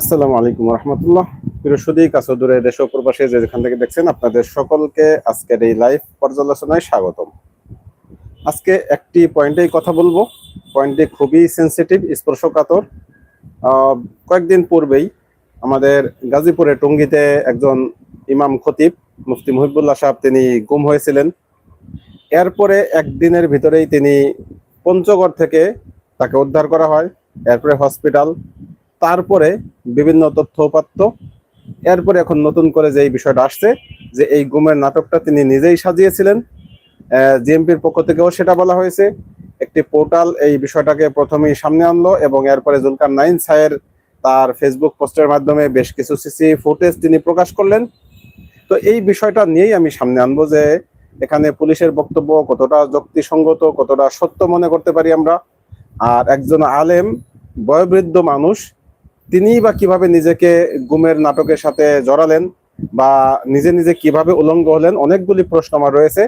আসসালামু আলাইকুম রহমতুল্লাহ। প্রিয় সুদী কাছে দূরে দেশ প্রবাসী যেখান থেকে দেখছেন, আপনাদের সকলকে আজকের এই লাইভ পর্যালোচনায় স্বাগতম। আজকে একটি পয়েন্টেই কথা বলব। পয়েন্টটি খুবই সেন্সিটিভ স্পর্শকাতর। কয়েকদিন পূর্বেই আমাদের গাজীপুরে টঙ্গীতে একজন ইমাম খতিব, মুফতি মুহিবুল্লাহ সাহেব, তিনি গুম হয়েছিলেন। এরপরে একদিনের ভিতরেই তিনি পঞ্চগড় থেকে তাকে উদ্ধার করা হয়। এরপরে হসপিটাল তারপরে বিভিন্ন তথ্য উপাত্ত। এরপরে এখন নতুন করে যে এই বিষয়টা আসছে, যে এই গুমের নাটকটা তিনি নিজেই সাজিয়েছিলেন। জিএমপির পক্ষ থেকেও সেটা বলা হয়েছে। একটি পোর্টাল এই বিষয়টাকে প্রথমেই সামনে আনলো এবং এরপরে জুলকার নাইন সায়ের তার ফেসবুক পোস্টের মাধ্যমে বেশ কিছু সিসি ফুটেজ তিনি প্রকাশ করলেন। তো এই বিষয়টা নিয়েই আমি সামনে আনব যে এখানে পুলিশের বক্তব্য কতটা যুক্তিসঙ্গত, কতটা সত্য মনে করতে পারি আমরা। আর একজন আলেম, বয়োবৃদ্ধ মানুষ তিনি বা কীভাবে নিজেকে গুমের নাটকের সাথে জড়ালেন বা নিজে নিজে কীভাবে উলঙ্গ হলেন, অনেকগুলি প্রশ্ন আমার রয়েছে।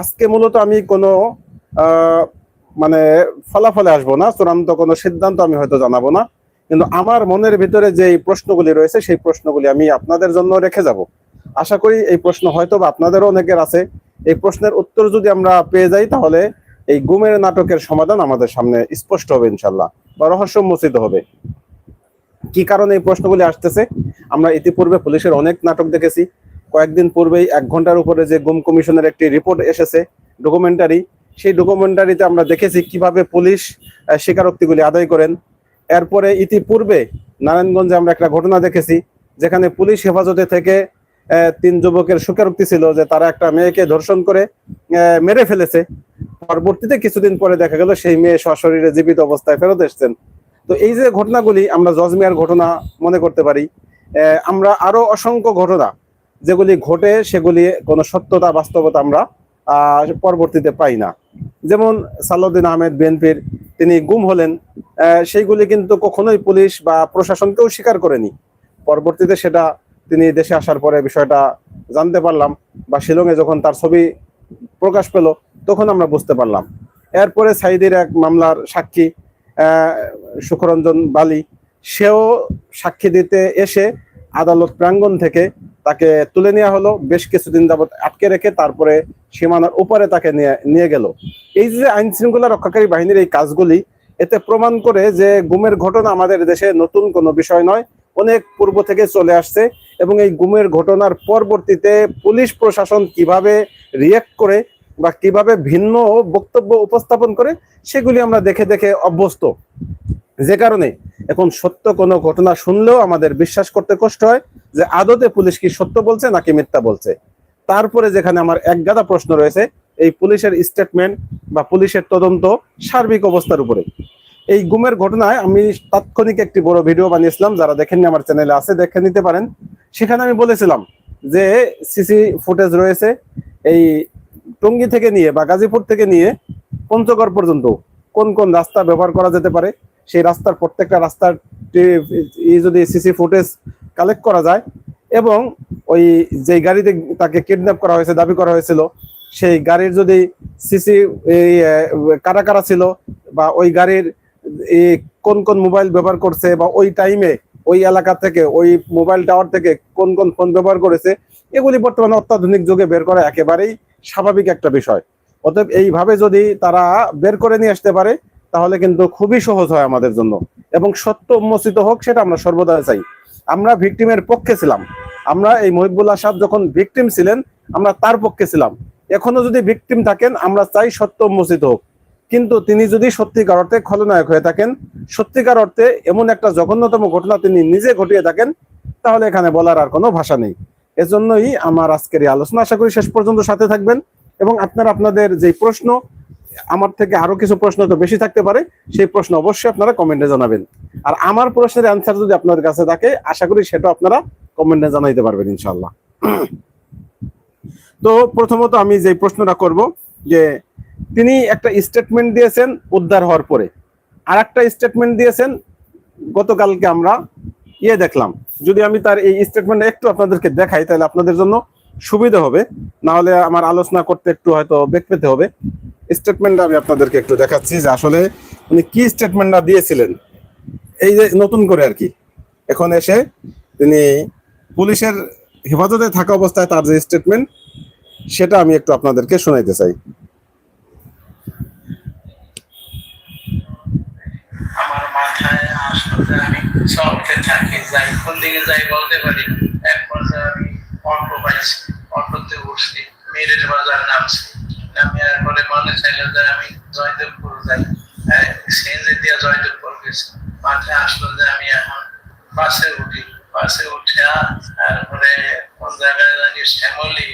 আজকে মূলত আমি কোনো মানে ফলাফলে আসব না, চূড়ান্ত কোনো সিদ্ধান্ত আমি হয়তো জানাব না। কিন্তু আমার মনের ভিতরে যে প্রশ্নগুলি রয়েছে, সেই প্রশ্নগুলি আমি আপনাদের জন্য রেখে যাব। আশা করি এই প্রশ্ন হয়তো বা আপনাদেরও অনেকের আছে। এই প্রশ্নের উত্তর যদি আমরা পেয়ে যাই, তাহলে এই গুমের নাটকের সমাধান আমাদের সামনে স্পষ্ট হবে ইনশাল্লাহ বা রহস্যমোচিত হবে। কি কারণে এই প্রশ্নগুলি আসতেছে? আমরা ইতিপূর্বে পুলিশের অনেক নাটক দেখেছি। কয়েকদিন পূর্বেই এক ঘণ্টার উপরে যে গুম কমিশনের একটি রিপোর্ট এসেছে ডকুমেন্টারি সেই ডকুমেন্টারিতে আমরা দেখেছি কীভাবে পুলিশ স্বীকারোক্তিগুলি আদায় করেন। এরপরে ইতিপূর্বে নারায়ণগঞ্জে আমরা একটা ঘটনা দেখেছি, যেখানে পুলিশ হেফাজতে থেকে তিন যুবকের স্বীকারোক্তি ছিল যে তারা একটা মেয়েকে ধর্ষণ করে মেরে ফেলেছে। পরবর্তীতে কিছুদিন পরে দেখা গেল সেই মেয়ে সশরীরে জীবিত অবস্থায় ফেরত এসছেন। তো এই যে ঘটনাগুলি আমরা জজমিয়ার ঘটনা মনে করতে পারি আমরা আরও অসংখ্য ঘটনা যেগুলি ঘটে সেগুলি কোনো সত্যতা, বাস্তবতা আমরা পরবর্তীতে পাই না। যেমন সালাউদ্দিন আহমেদ বিএনপির তিনি গুম হলেন সেইগুলি কিন্তু কখনোই পুলিশ বা প্রশাসনকেও স্বীকার করেনি। পরবর্তীতে সেটা তিনি দেশে আসার পরে বিষয়টা জানতে পারলাম বা শিলংয়ে যখন তার ছবি প্রকাশ পেল, তখন আমরা বুঝতে পারলাম। এরপরে সাইদের এক মামলার সাক্ষী সুখরঞ্জন বালি, সেও সাক্ষী দিতে এসে আদালত প্রাঙ্গণ থেকে তাকে তুলে নেওয়া হলো। বেশ কিছুদিন যাবত আটকে রেখে তারপরে সীমানার উপরে তাকে নিয়ে নিয়ে গেল। এই যে আইন শৃঙ্খলা রক্ষাকারী বাহিনীর এই কাজগুলি, এতে প্রমাণ করে যে গুমের ঘটনা আমাদের দেশে নতুন কোনো বিষয় নয়, অনেক পূর্ব থেকে চলে আসছে এবং এই গুমের ঘটনার পরবর্তীতে পুলিশ প্রশাসন কীভাবে রিয়েক্ট করে বা কীভাবে ভিন্ন বক্তব্য উপস্থাপন করে সেগুলি আমরা দেখে দেখে অভ্যস্ত। যে কারণে এখন সত্য কোনো ঘটনা শুনলেও আমাদের বিশ্বাস করতে কষ্ট হয় যে আদতে পুলিশ কি সত্য বলছে নাকি মিথ্যা বলছে। তারপরে যেখানে আমার একগাদা প্রশ্ন রয়েছে, এই পুলিশের স্টেটমেন্ট বা পুলিশের তদন্ত সার্বিক অবস্থার উপরে। এই গুমের ঘটনায় আমি তাৎক্ষণিক একটি বড় ভিডিও বানিয়েছিলাম, যারা দেখেননি আমার চ্যানেলে আছে, দেখে নিতে পারেন। সেখানে আমি বলেছিলাম যে সিসি ফুটেজ রয়েছে, এই টঙ্গী থেকে নিয়ে বা গাজীপুর থেকে নিয়ে পঞ্চগড় পর্যন্ত কোন কোন রাস্তা ব্যবহার করা যেতে পারে, সেই রাস্তার প্রত্যেকটা রাস্তার যদি সিসি ফুটেজ কালেক্ট করা যায় এবং ওই যে গাড়িতে তাকে কিডন্যাপ করা হয়েছে, দাবি করা হয়েছিল, সেই গাড়ির যদি সিসি কারা কারা ছিল বা ওই গাড়ির কোন কোন মোবাইল ব্যবহার করছে বা ওই টাইমে ওই এলাকা থেকে, ওই মোবাইল টাওয়ার থেকে কোন কোন ফোন ব্যবহার করেছে, এগুলি বর্তমানে অত্যাধুনিক যুগে বের করা একেবারেই স্বাভাবিক একটা বিষয়। অতএব এইভাবে যদি তারা বের করে নিয়ে আসতে পারে, তাহলে কিন্তু খুবই সহজ হয় আমাদের জন্য। এবং সত্য উন্মোচিত হোক, সেটা আমরা সর্বদা চাই। আমরা ভিকটিমের পক্ষে ছিলাম। আমরা এই মহিবুল্লাহ সাহেব যখন ভিকটিম ছিলেন, আমরা তার পক্ষে ছিলাম। এখনও যদি ভিকটিম থাকেন, আমরা চাই সত্য উন্মোচিত হোক। কিন্তু তিনি যদি সত্যিকার অর্থে খলনায়ক হয়ে থাকেন, সত্যিকার অর্থে এমন একটা জঘন্যতম ঘটনা তিনি নিজে ঘটিয়ে থাকেন, তাহলে এখানে বলার আর কোনো ভাষা নেই। এজন্যই আমার আজকের এই আলোচনা। আশা করি শেষ পর্যন্ত সাথে থাকবেন এবং আপনারা আপনাদের যে প্রশ্ন, আমার থেকে আরও কিছু প্রশ্ন তো বেশি থাকতে পারে, সেই প্রশ্ন অবশ্যই আপনারা কমেন্টে জানাবেন। আর আমার প্রশ্নের অ্যান্সার যদি আপনাদের কাছে থাকে, আশা করি সেটা আপনারা কমেন্টে জানাইতে পারবেন ইনশাল্লাহ তো প্রথমত আমি যে প্রশ্নটা করব, যে তিনি একটা স্টেটমেন্ট দিয়েছেন উদ্ধার হওয়ার পরে। আর একটা স্টেটমেন্ট দিয়েছেন গতকালকে আমরা ইয়ে দেখলাম। যদি আমি তার এই স্টেটমেন্ট একটু আপনাদেরকে দেখাই, তাহলে আপনাদের জন্য সুবিধা হবে। না হলে আমার আলোচনা করতে একটু হয়তো বেগ পেতে হবে। স্টেটমেন্টটা আমি আপনাদেরকে একটু দেখাচ্ছি যে আসলে উনি কি স্টেটমেন্টটা দিয়েছিলেন। এই যে নতুন করে আর কি। এখন এসে তিনি পুলিশের হেফাজতে থাকা অবস্থায় তার যে স্টেটমেন্ট সেটা আমি একটু আপনাদেরকে শোনাইতে চাই। আমার মাথায় আসলে আমি সবকে থাকি যাই, কোন দিকে যাই বলতে পারি এক পর্যায়ে আমি অটো পাইছি অটোতে বসছি মেরের বাজার নামছি। নামে পরে মনে চাইলো যে আমি জয়দেবপুর যাই। সিএনজি দিয়ে জয়দেবপুর গেছি। মাথায় আসলো যে আমি এখন বাসে উঠি। বাসে উঠে তারপরে কোন জায়গায় জানি শ্যামলি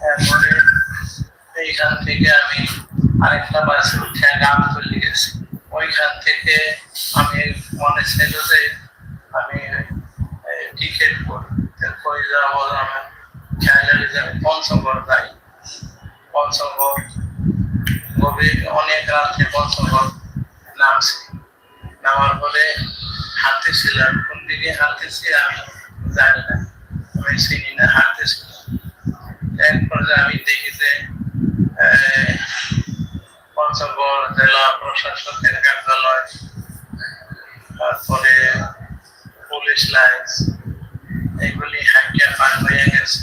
তারপরে এইখান থেকে আমি আরেকটা বাস উঠে গান চলে গেছি ওইখান থেকে আমি মনে ছিল যে আমি টিকিট করি কই যাব আমার খেয়াল যে আমি পঞ্চগড় যাই পঞ্চগড় গভীর অনেক রাত্রে পঞ্চগড় নামছি নামার পরে হাঁটতেছিলাম কোন দিকে হাঁটতেছি আমি জানি না আমি চিনি না হাঁটতেছিলাম এক পর্যায়ে আমি দেখি যে আহ, পঞ্চগড় জেলা প্রশাসকের কার্যালয়, তারপরে পুলিশ লাইন্স এগুলি হাইকে পার হয়ে গেছে।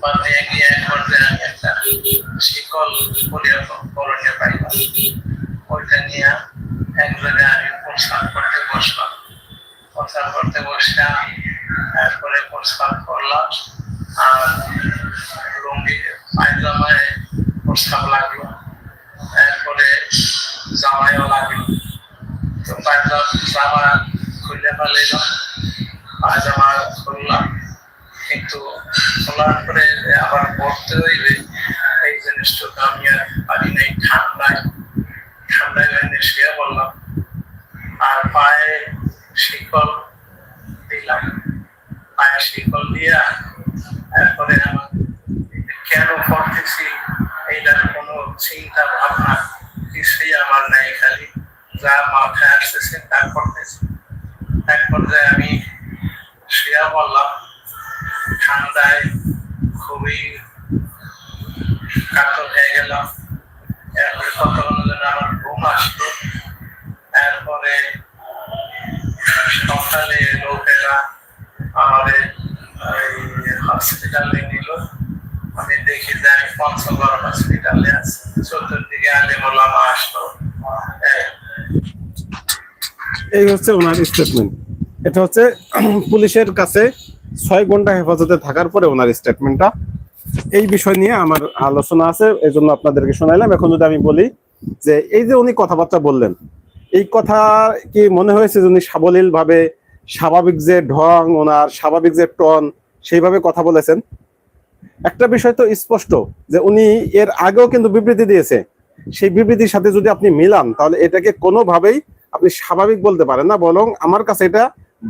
পার হয়ে গিয়ে পর্যায়ে আমি একটা শিকল করণীয় পাইলাম। ওইটা নিয়ে এক জায়গায় আমি প্রস্তাব করতে বসলাম। প্রস্তাব করতে বসে তারপরে প্রস্তাব করলাম। আর লুঙ্গি পায়জামায় প্রস্তাব লাগল। তারপরে জামাইও লাগল তো পায়জামা জামা খুলে ফেলাইলাম পায়জামা খুললাম। কিন্তু খোলার পরে আবার পড়তে হইবে। এই জিনিসটা তো আমি আর পারি নাই। ঠান্ডায় ঠান্ডায় লাইনে শুয়ে বললাম আর পায়ে শিকল দিলাম। পায়ে শিকল দিয়া তারপরে আমার কেন করতেছি এইটার কোনো চিন্তা ভাবনা কিছুই আমার নাই, খালি যা মাথায় আসতেছে তা করতেছি। এক পর্যায়ে আমি শুয়ে বললাম ঠান্ডায় খুবই কাতর হয়ে গেলাম। এরপরে কতক্ষণ যেন আমার ঘুম আসলো। তারপরে সকালে লোকেরা আমাদের হসপিটালে নিল। আমি দেখি যে পঞ্চগড় হসপিটালে আছি। চতুর্দিকে আলে মোলামা আসলো। এই এই হচ্ছে ওনার স্টেটমেন্ট এটা হচ্ছে পুলিশের কাছে ছয় ঘণ্টা হেফাজতে থাকার পরে ওনার স্টেটমেন্টটা এই বিষয় নিয়ে আমার আলোচনা আছে এই জন্য আপনাদেরকে শোনাইলাম। এখন যদি আমি বলি যে এই যে উনি কথাবার্তা বললেন, এই কথা কি মনে হয়েছে যে উনি সাবলীলভাবে স্বাভাবিক যে ঢং, ওনার স্বাভাবিক যে টন সেইভাবে কথা বলেছেন? একটা বিষয় তো স্পষ্ট যে উনি এর আগেও কিন্তু বিবৃতি দিয়েছে। সেই বিবৃতির সাথে যদি আপনি মিলান, তাহলে এটাকে কোনোভাবেই আপনি স্বাভাবিক বলতে পারেন না, বরং আমার কাছে এটা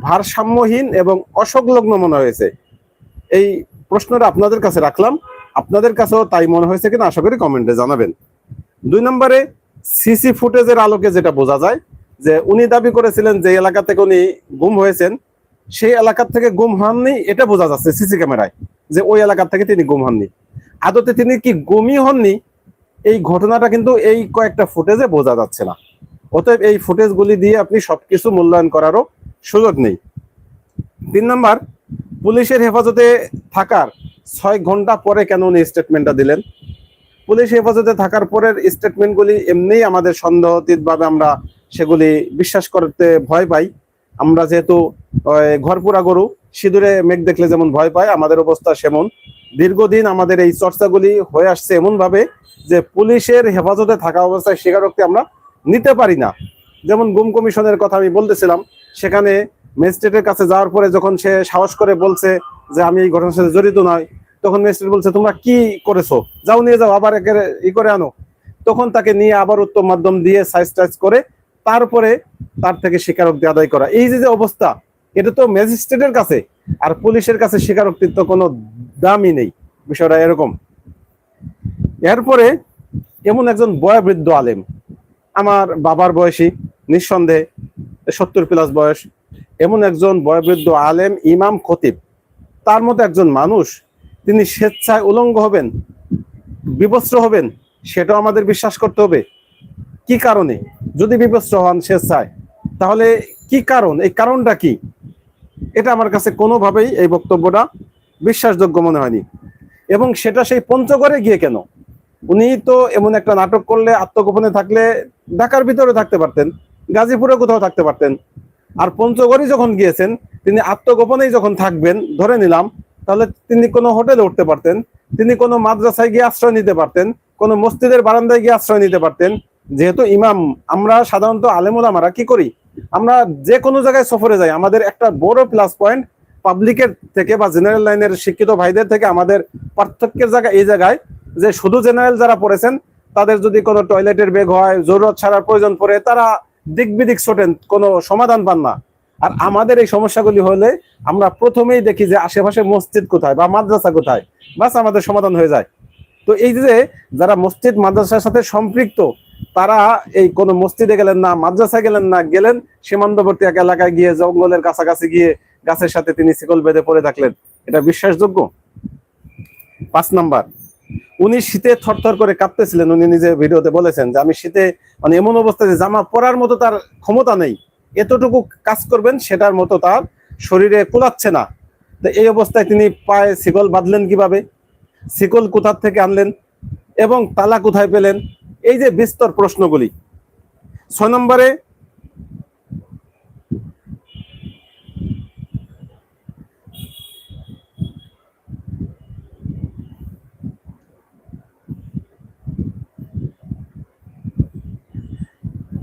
ভারসাম্যহীন এবং অসংলগ্ন মনে হয়েছে। এই প্রশ্নটা আপনাদের কাছে রাখলাম। আপনাদের কাছেও তাই মনে হয়েছে কিনা আশা করি কমেন্টে জানাবেন। দুই নম্বরে, সিসি ফুটেজের আলোকে যেটা বোঝা যায়, যে উনি দাবি করেছিলেন যে এলাকা থেকে উনি গুম হয়েছেন, সেই এলাকার থেকে গুম হননি, এটা বোঝা যাচ্ছে সিসি ক্যামেরায়। যে ওই এলাকার থেকে তিনি গুম হননি। আদতে তিনি কি গুমই হননি? এই ঘটনাটা কিন্তু এই কয়েকটা ফুটেজে বোঝা যাচ্ছে না। অতএব এই ফুটেজগুলি দিয়ে আপনি সবকিছু মূল্যায়ন করারও সুযোগ নেই। তিন নম্বর, পুলিশের হেফাজতে থাকার ছয় ঘণ্টা পরে কেন উনি স্টেটমেন্টটা দিলেন? পুলিশ হেফাজতে থাকার পরের স্টেটমেন্টগুলি এমনিই আমাদের সন্দেহতীত ভাবে আমরা সেগুলি বিশ্বাস করতে ভয় পাই। আমরা যেহেতু ঘরপুরা গরু, সিঁদুরে মেঘ দেখলে যেমন ভয় পায়, আমাদের অবস্থা সেমন। দীর্ঘদিন আমাদের এই চর্চাগুলি হয়ে আসছে এমন ভাবে যে পুলিশের হেফাজতে থাকা অবস্থায় স্বীকারোক্তি আমরা নিতে পারি না। যেমন গুম কমিশনের কথা আমি বলতেছিলাম, সেখানে ম্যাজিস্ট্রেটের কাছে যাওয়ার পরে যখন সে সাহস করে বলছে যে আমি এই ঘটনার সাথে জড়িত নয় তখন ম্যাজিস্ট্রেট বলছে, তোমরা কি করেছ? যাও নিয়ে যাও, আবার একের ই করে আনো। তখন তাকে নিয়ে আবার উত্তম মাধ্যম দিয়ে সাইজ টাইজ করে তারপরে তার থেকে স্বীকারোক্তি আদায় করা। এই যে যে অবস্থা, এটা তো ম্যাজিস্ট্রেটের কাছে আর পুলিশের কাছে স্বীকারোক্তির তো কোনো দামই নেই। বিষয়টা এরকম। এরপরে এমন একজন বয়োবৃদ্ধ আলেম, আমার বাবার বয়সী, নিঃসন্দেহে সত্তর প্লাস বয়স, এমন একজন বয়োবৃদ্ধ আলেম, ইমাম, খতিব। তার মতো একজন মানুষ, তিনি স্বেচ্ছায় উলঙ্গ হবেন, বিবস্ত্র হবেন, সেটাও আমাদের বিশ্বাস করতে হবে। কি কারণে? যদি বিভস্ত হন স্বেচ্ছায়, তাহলে কি কারণ? এই কারণটা কি? এটা আমার কাছে কোনোভাবেই এই বক্তব্যটা বিশ্বাসযোগ্য মনে হয়নি। এবং সেটা সেই পঞ্চগড়ে গিয়ে কেন? উনি তো এমন একটা নাটক করলে, আত্মগোপনে থাকলে ঢাকার ভিতরে থাকতে পারতেন, গাজীপুরে কোথাও থাকতে পারতেন। আর পঞ্চগড়ে যখন গিয়েছেন, তিনি আত্মগোপনেই যখন থাকবেন, ধরে নিলাম, তাহলে তিনি কোনো হোটেলে উঠতে পারতেন, তিনি কোনো মাদ্রাসায় গিয়ে আশ্রয় নিতে পারতেন, কোনো মসজিদের বারান্দায় গিয়ে আশ্রয় নিতে পারতেন যেহেতু ইমাম, আমরা সাধারণত আলেমুলামারা কি করি? আমরা যে কোনো জায়গায় সফরে যাই, আমাদের একটা বড় প্লাস পয়েন্ট পাবলিকের থেকে বা জেনারেল লাইনের শিক্ষিত ভাইদের থেকে আমাদের পার্থক্যের জায়গা এই জায়গায় যে শুধু জেনারেল যারা পড়েছেন, তাদের যদি কোনো টয়লেটের বেগ হয়, জরুরত ছাড়ার প্রয়োজন পড়ে, তারা দিক বিদিক ছোটেন, কোনো সমাধান পান না। আর আমাদের এই সমস্যাগুলি হলে আমরা প্রথমেই দেখি যে আশেপাশে মসজিদ কোথায় বা মাদ্রাসা কোথায়, বাস আমাদের সমাধান হয়ে যায়। তো এই যে, যারা মসজিদ মাদ্রাসার সাথে সম্পৃক্ত তারা এই কোন মসজিদে গেলেন না মাদ্রাসা গেলেন না, গেলেন সীমান্তবর্তী এক এলাকায় গিয়ে জঙ্গলের কাছাকাছি গিয়ে গাছের সাথে তিনি শিকল বেঁধে পড়ে থাকলেন। এটা বিশ্বাসযোগ্য? পাঁচ নাম্বার, উনি শীতে থরথর করে কাঁপতেছিলেন। উনি নিজে ভিডিওতে বলেছেন যে, আমি শীতে মানে এমন অবস্থায় যে জামা পরার মতো তার ক্ষমতা নেই। এতটুকু কাজ করবেন, সেটার মতো তার শরীরে কুলাচ্ছে না। এই অবস্থায় তিনি পায়ে শিকল বাঁধলেন কীভাবে? শিকল কোথার থেকে আনলেন? এবং তালা কোথায় পেলেন? এই যে বিস্তর প্রশ্নগুলি, ছয় নম্বরে,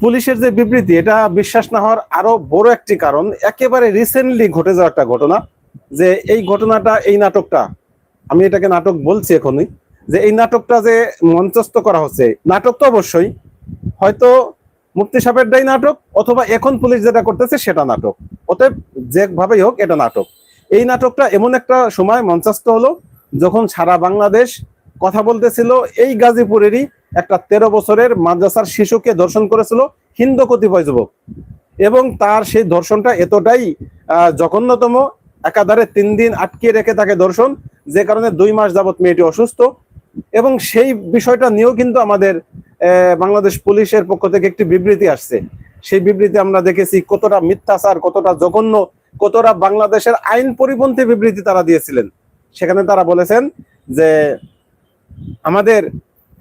পুলিশের যে বিবৃতি, এটা বিশ্বাস না হওয়ার আরও বড় একটি কারণ, একেবারে রিসেন্টলি ঘটে যাওয়া একটা ঘটনা, যে এই ঘটনাটা, এই নাটকটা, আমি এটাকে নাটক বলছি এখনই যে এই নাটকটা যে মঞ্চস্থ করা হচ্ছে, নাটক তো অবশ্যই, হয়তো মুক্তি সাহেবেরটাই নাটক অথবা এখন পুলিশ যেটা করতেছে সেটা নাটক। অতএব যেভাবেই হোক, এটা নাটক। এই নাটকটা এমন একটা সময় মঞ্চস্থ হলো যখন সারা বাংলাদেশ কথা বলতেছিল। এই গাজীপুরেরই একটা তেরো বছরের মাদ্রাসার শিশুকে দর্শন করেছিল হিন্দু কতিপয় যুবক। এবং তার সেই দর্শনটা এতটাই জঘন্যতম, একাধারে তিন দিন আটকে রেখে তাকে দর্শন, যে কারণে দুই মাস যাবত মেয়েটি অসুস্থ। এবং সেই বিষয়টা নিয়েও কিন্তু আমাদের বাংলাদেশ পুলিশের পক্ষ থেকে একটি বিবৃতি আসছে। সেই বিবৃতি আমরা দেখেছি কতটা মিথ্যাচার, কতটা জঘন্য, কতটা বাংলাদেশের আইন পরিপন্থী বিবৃতি তারা দিয়েছিলেন। সেখানে তারা বলেছেন যে, আমাদের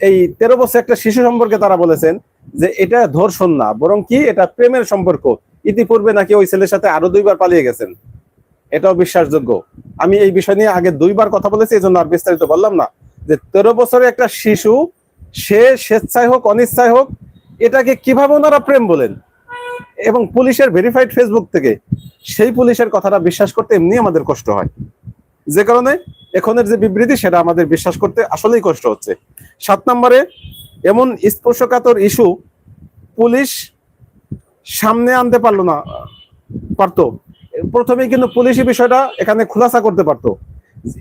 এই তেরো বছর একটা শিশু সম্পর্কে তারা বলেছেন যে, এটা ধর্ষণ না, বরং কি এটা প্রেমের সম্পর্ক। ইতিপূর্বে নাকি ওই ছেলের সাথে আরও দুইবার পালিয়ে গেছেন। এটাও বিশ্বাসযোগ্য। আমি এই বিষয় নিয়ে আগে দুইবার কথা বলেছি এই জন্য আর বিস্তারিত বললাম না। যে তেরো বছরের একটা শিশু, সে স্বেচ্ছায় হোক, অনিচ্ছায় হোক, এটাকে কীভাবে ওনারা প্রেম বলেন? এবং পুলিশের ভেরিফাইড ফেসবুক থেকে সেই পুলিশের কথাটা বিশ্বাস করতে এমনি আমাদের কষ্ট হয়। যে কারণে এখনের যে বিবৃতি, সেটা আমাদের বিশ্বাস করতে আসলেই কষ্ট হচ্ছে। সাত নম্বরে, এমন স্পর্শকাতর ইস্যু পুলিশ সামনে আনতে পারল না, পারতো। প্রথমেই কিন্তু পুলিশই বিষয়টা এখানে খুলাসা করতে পারতো।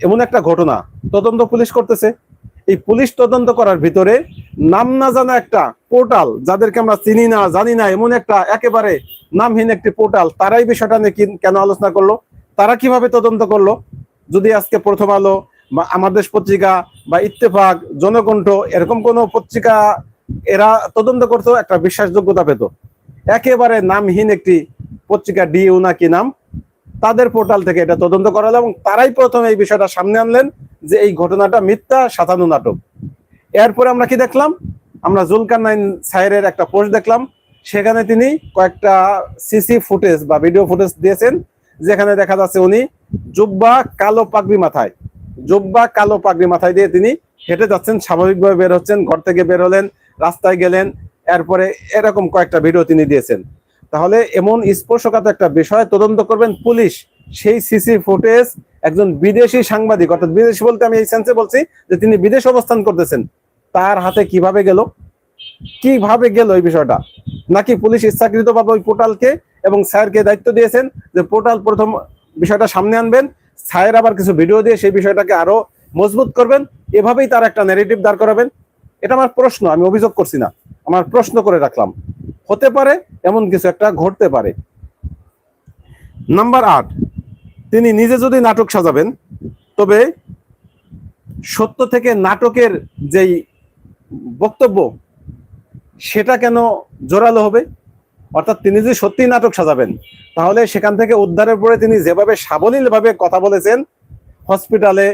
এমন একটা ঘটনা তদন্ত পুলিশ করতেছে। এই পুলিশ তদন্ত করার ভিতরে নাম না জানা একটা পোর্টাল, যাদেরকে আমরা চিনি না, জানি না, এমন একটা একেবারে নামহীন একটি পোর্টাল, তারাই বিষয়টা নিয়ে কেন আলোচনা করল? তারা কীভাবে তদন্ত করল? যদি আজকে প্রথম আলো বা আমার দেশ পত্রিকা বা ইত্তেফাক, জনকণ্ঠ, এরকম কোন পত্রিকা এরা তদন্ত করতো, একটা বিশ্বাসযোগ্যতা পেত। একেবারে নামহীন একটি পত্রিকা ডিউ নাকি নাম তাদের পোর্টাল থেকে এটা তদন্ত করালো এবং তারাই প্রথম এই বিষয়টা সামনে আনলেন যে এই ঘটনাটা মিথ্যা সাতানো নাটক। এরপরে আমরা কি দেখলাম? আমরা জুলকার নাইন সাইরের একটা পোস্ট দেখলাম। সেখানে তিনি কয়েকটা সিসি ফুটেজ বা ভিডিও ফুটেজ দিয়েছেন, যেখানে দেখা যাচ্ছে উনি জুব্বা কালো পাগড়ি মাথায়, জুব্বা কালো পাগড়ি মাথায় দিয়ে তিনি হেঁটে যাচ্ছেন, স্বাভাবিকভাবে বের হচ্ছেন, ঘর থেকে বের হলেন, রাস্তায় গেলেন। এরপরে এরকম কয়েকটা ভিডিও তিনি দিয়েছেন। তাহলে এমন স্পর্শকাত একটা বিষয়, তদন্ত করবেন পুলিশ। সেই সিসি ফুটেজ একজন বিদেশি সাংবাদিক, অর্থাৎ বিদেশি বলতে আমি এই সেন্সে বলছি যে তিনি বিদেশ অবস্থান করতেছেন। তার হাতে কীভাবে গেল? কীভাবে গেল এই বিষয়টা? নাকি পুলিশ ইচ্ছাকৃত ভাবে ওই পোর্টালকে এবং স্যারকে দায়িত্ব দিয়েছেন যে পোর্টাল প্রথম বিষয়টা সামনে আনবেন, স্যার আবার কিছু ভিডিও দিয়ে সেই বিষয়টাকে আরও মজবুত করবেন, এভাবেই তার একটা নেগেটিভ দাঁড় করাবেন? এটা আমার প্রশ্ন, আমি অভিযোগ করছি না। আমার প্রশ্ন করে রাখলাম। হতে পারে, এমন কিছু একটা ঘটতে পারে। নাম্বার আট, তিনি নিজে যদি নাটক সাজাবেন, তবে সত্য থেকে নাটকের যেই বক্তব্য, সেটা কেন জোরালো হবে? অর্থাৎ তিনি যদি সত্যি নাটক সাজাবেন, তাহলে সেখান থেকে উদ্ধারের পরে তিনি যেভাবে সাবলীলভাবে কথা বলেছেন, হসপিটালে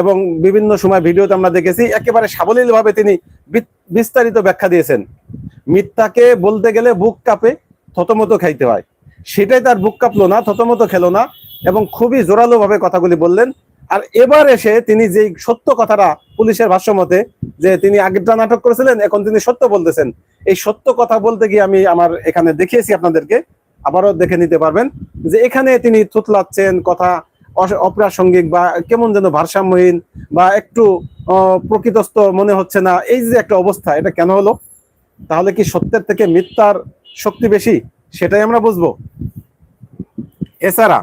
এবং বিভিন্ন সময় ভিডিওতে আমরা দেখেছি, একেবারে সাবলীলভাবে তিনি বিস্তারিত ব্যাখ্যা দিয়েছেন। মিথ্যাকে বলতে গেলে বুক কাঁপে, থতমতো খাইতে হয়। সেটাই তার বুক কাঁপলো না, থতমতো খেলো না এবং খুবই জোরালো ভাবে কথাগুলি বললেন। আর এবার এসে তিনি যেই সত্য কথাটা পুলিশের ভাষ্য মতে যে তিনি আগেরটা নাটক করেছিলেন, এখন তিনি সত্য বলতেছেন। এই সত্য কথা বলতে গিয়ে আমি আমার এখানে দেখিয়েছি আপনাদেরকে, আবারও দেখে নিতে পারবেন যে এখানে তিনি থুতলাচ্ছেন, কথা অপ্রাসঙ্গিক বা কেমন যেন ভারসাম্যহীন বা একটু প্রকৃতস্থ মনে হচ্ছে না, এই যে একটা অবস্থা, এটা কেন হলো? তাহলে কি সত্যের থেকে মিথ্যার শক্তি বেশি? সেটাই আমরা বুঝব। এছাড়া,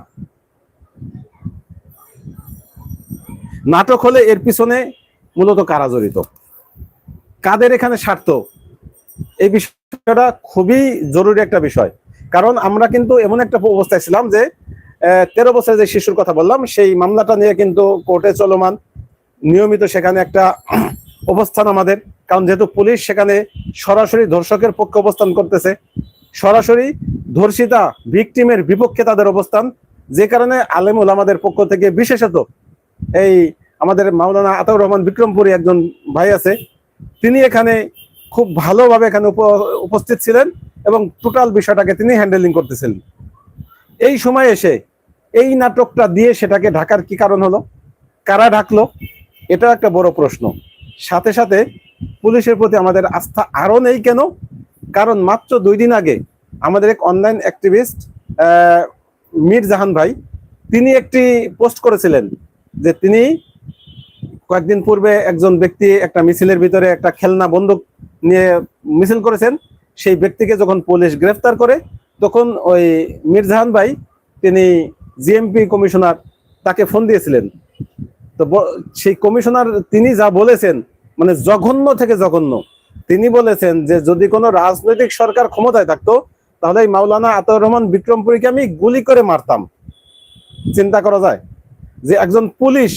নাটক হলে এর পিছনে মূলত কারা জড়িত? কাদের এখানে স্বার্থ? এই বিষয়টা খুবই জরুরি একটা বিষয়। কারণ আমরা কিন্তু এমন একটা অবস্থায় ছিলাম যে তেরো বছরের যে শিশুর কথা বললাম, সেই মামলাটা নিয়ে কিন্তু কোর্টে চলমান। নিয়মিত সেখানে একটা অবস্থান আমাদের, কারণ যেহেতু পুলিশ সেখানে সরাসরি ধর্ষকের পক্ষে অবস্থান করতেছে, সরাসরি ধর্ষিতা ভিকটিমের বিপক্ষে তাদের অবস্থান। যে কারণে আলেমুল আমাদের পক্ষ থেকে বিশেষত এই আমাদের মাওলানা আতাউর রহমান বিক্রমপুরী একজন ভাই আছে, তিনি এখানে খুব ভালোভাবে এখানে উপ- উপস্থিত ছিলেন এবং টোটাল বিষয়টাকে তিনি হ্যান্ডেলিং করতেছিলেন এই সময় এসে এই নাটকটা দিয়ে সেটাকে ঢাকার কি কারণ হলো? কারা ঢাকলো? এটা একটা বড় প্রশ্ন। সাথে সাথে পুলিশের প্রতি আমাদের আস্থা আরও নেই কেন? কারণ মাত্র দুই দিন আগে আমাদের এক অনলাইন অ্যাক্টিভিস্ট মীর জাহান ভাই, তিনি একটি পোস্ট করেছিলেন যে তিনি কয়েকদিন পূর্বে একজন ব্যক্তি একটা মিছিলের ভিতরে একটা খেলনা বন্দুক নিয়ে মিছিল করেছেন। সেই ব্যক্তিকে যখন পুলিশ গ্রেফতার করে, তখন ওই মির্জাহান ভাই তিনি জিএমপি কমিশনার তাকে ফোন দিয়েছিলেন। তো সেই কমিশনার তিনি যা বলেছেন মানে জঘন্য থেকে জঘন্য। তিনি বলেছেন যে, যদি কোনো রাজনৈতিক সরকার ক্ষমতায় থাকতো, তাহলে এই মাওলানা আতর রহমান বিক্রমপুরীকে আমি গুলি করে মারতাম। চিন্তা করা যায় যে, একজন পুলিশ,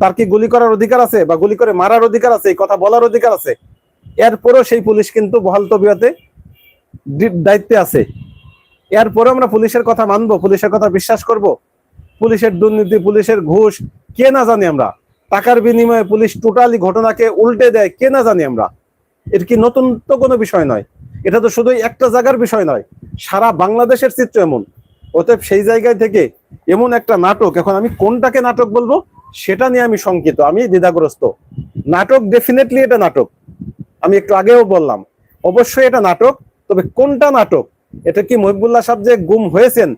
তার কি গুলি করার অধিকার আছে বা গুলি করে মারার অধিকার আছে, এই কথা বলার অধিকার আছে? এরপরও সেই পুলিশ কিন্তু বহাল তবিয়তে দায়িত্বে আছে। এরপরে আমরা পুলিশের কথা মানবো, পুলিশের কথা বিশ্বাস করব। পুলিশের দুর্নীতি, পুলিশের ঘুষ, কে না জানি আমরা? টাকার বিনিময়ে পুলিশ টোটালি ঘটনাকে উল্টে দেয়, কে না জানি আমরা? এর কি নতুন তো কোনো বিষয় নয়। এটা তো শুধু একটা জায়গার বিষয় নয়। সারা বাংলাদেশের চিত্র এমন। অতএব সেই জায়গায় থেকে এমন একটা নাটক, এখন আমি কোনটাকে নাটক বলব সেটা নিয়ে আমি শঙ্কিত, আমি দ্বিধাগ্রস্ত। নাটক ডেফিনেটলি এটা নাটক। আমি একটু আগেও বললাম, অবশ্যই এটা নাটক, তবে কোনটা নাটক এটা কি মহিবুল্লাহ সাহেব যে গুম হয়েছেন,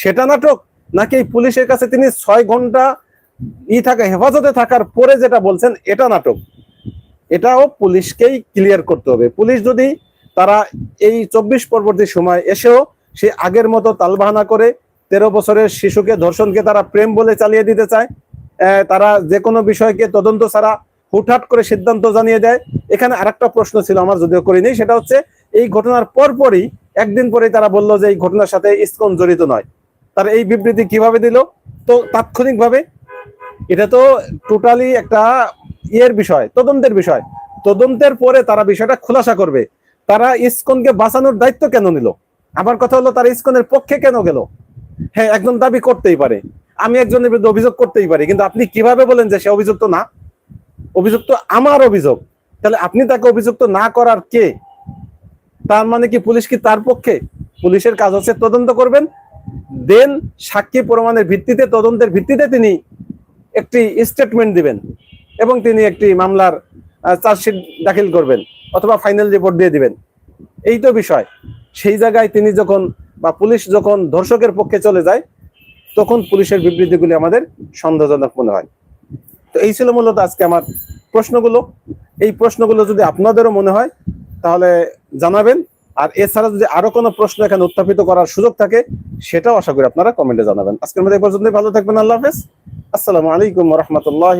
সেটা নাটক? নাকি পুলিশের কাছে তিনি ছয় ঘণ্টা ই থাকা, হেফাজতে থাকার পরে যেটা বলছেন, এটা নাটক? এটাও পুলিশকেই ক্লিয়ার করতে হবে। পুলিশ যদি তারা এই চব্বিশ পরবর্তী সময় এসেও সে আগের মতো তালবাহানা করে, তেরো বছরের শিশুকে, ধর্ষণকে তারা প্রেম বলে চালিয়ে দিতে চায় তারা যে কোনো বিষয়কে তদন্ত ছাড়া হুটহাট করে সিদ্ধান্ত জানিয়ে দেয়, এখানে আরেকটা প্রশ্ন ছিল আমার, যদিও করিনি, সেটা হচ্ছে এই ঘটনার পরপরই একদিন পরেই তারা বলল যে এই ঘটনার সাথে ইসকন জড়িত নয়। তারা এই বিবৃতি কীভাবে দিল? তো তাৎক্ষণিকভাবে এটা তো টোটালি একটা ইয়ের বিষয়, তদন্তের বিষয়। তদন্তের পরে তারা বিষয়টা খোলাসা করবে। তারা ইসকনকে বাঁচানোর দায়িত্ব কেন নিল? আমার কথা হলো তারা ইসকনের পক্ষে কেন গেল? হ্যাঁ একজন দাবি করতেই পারে। আমি একজনের বিরুদ্ধে অভিযোগ করতেই পারি, কিন্তু আপনি কীভাবে বলেন যে সে অভিযুক্ত না? অভিযুক্ত আমার অভিযোগ। তাহলে আপনি তাকে অভিযুক্ত না করার কে? তার মানে কি পুলিশ কি তার পক্ষে? পুলিশের কাজ হচ্ছে তদন্ত করবেন। দেন সাক্ষী প্রমাণের ভিত্তিতে, তদন্তের ভিত্তিতে তিনি একটি স্টেটমেন্ট দিবেন এবং তিনি একটি মামলার চার্জশিট দাখিল করবেন অথবা ফাইনাল রিপোর্ট দিয়ে দিবেন। এই তো বিষয়। সেই জায়গায় তিনি যখন বা পুলিশ যখন ধর্ষকের পক্ষে চলে যায়, তখন পুলিশের বিবৃতিগুলি আমাদের সন্দেহজনক মনে হয়। তো এই ছিল মূলত আজকে আমার প্রশ্নগুলো। এই প্রশ্নগুলো যদি আপনাদেরও মনে হয় তাহলে জানাবেন। আর এছাড়া যদি আরও কোনো প্রশ্ন এখানে উত্থাপিত করার সুযোগ থাকে, সেটাও আশা করি আপনারা কমেন্টে জানাবেন। আজকের মধ্যে পর্যন্তই। ভালো থাকবেন। আল্লাহ হাফেজ। আসসালামু আলাইকুম রহমতুল্লাহ